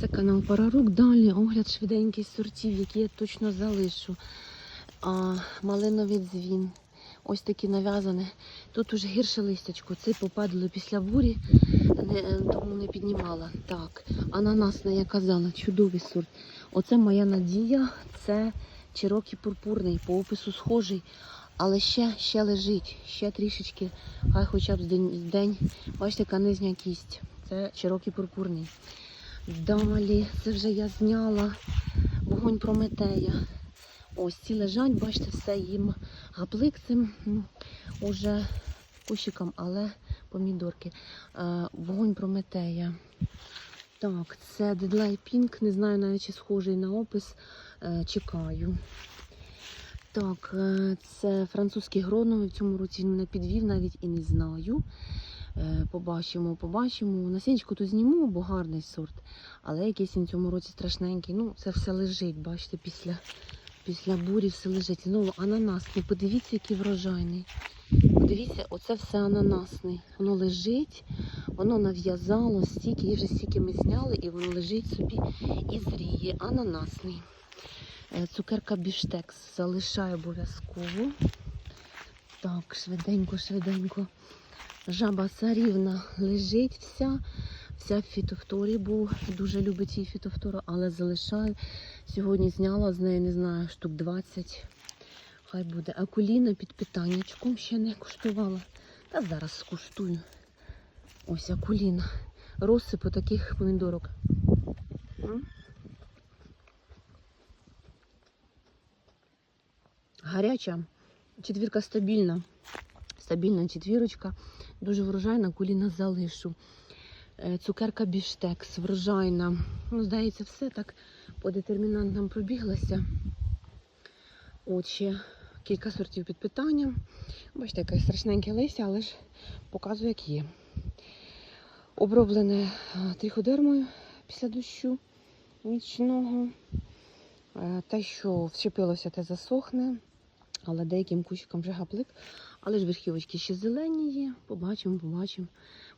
Це канал Парарук. Далі огляд швиденький сортів, які я точно залишу. А, малиновий дзвін. Ось такі нав'язані. Тут уже гірше листячко. Це попадало після бурі, не, тому не піднімала. Так, ананасна, я казала, чудовий сорт. Оце моя надія. Це чирокий пурпурний, по опису схожий. Але ще, ще лежить, ще трішечки, хай хоча б з день. Бачите, яка нижня кість. Це широкий пурпурний. Далі, це вже я зняла вогонь Прометея. Ось ці лежать, бачите, все їм гаплик цим уже кущиком, але помідорки. Е, Вогонь Прометея. Так, це Deadline Pink, не знаю навіть чи схожий на опис. Е, Чекаю. Так, е, це французький грономий. В цьому році він мене підвів, навіть і не знаю. Е, Побачимо, побачимо. Насінчку тут зніму, бо гарний сорт. Але якийсь він цьому році страшненький. Ну, це все лежить, бачите, після, після бурі все лежить. Знову ананасний. Подивіться, який врожайний. Подивіться, оце все ананасний. Воно лежить, воно нав'язало стільки, і вже стільки ми зняли, і воно лежить собі і зріє. Ананасний. Е, Цукерка біштекс залишаю обов'язково. Так, швиденько, швиденько. Жаба царівна лежить вся, вся в фітофторі, бо дуже любить її фітофтору, але залишаю. Сьогодні зняла з неї, не знаю, штук 20. Хай буде. Акуліна під питаннячком ще не куштувала. Та зараз скуштую. Ось акуліна. Розсипу таких помідорок. Гаряча, четвірка стабільна. Стабільна четвірочка. Дуже врожайна, куліна залишу. Е, Цукерка біштекс, врожайна. Ну, здається, все так по детермінантам пробіглася. От ще кілька сортів під питанням. Бачите, яке страшненьке листя, але ж показую, як є. Оброблене е, триходермою після дощу нічного. Е, Те, що вчепилося, те засохне. Але деяким кущикам вже гаплик. Але ж верхівочки ще зелені є. Побачимо, побачимо.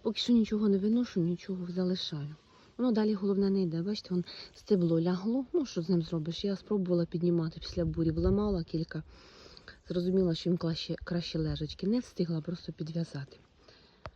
Поки що нічого не виношу, нічого залишаю. Воно далі головне не йде. Бачите, вон стебло лягло. Ну, що з ним зробиш? Я спробувала піднімати після бурі, вламала кілька. Зрозуміла, що їм краще, краще лежачки. Не встигла просто підв'язати.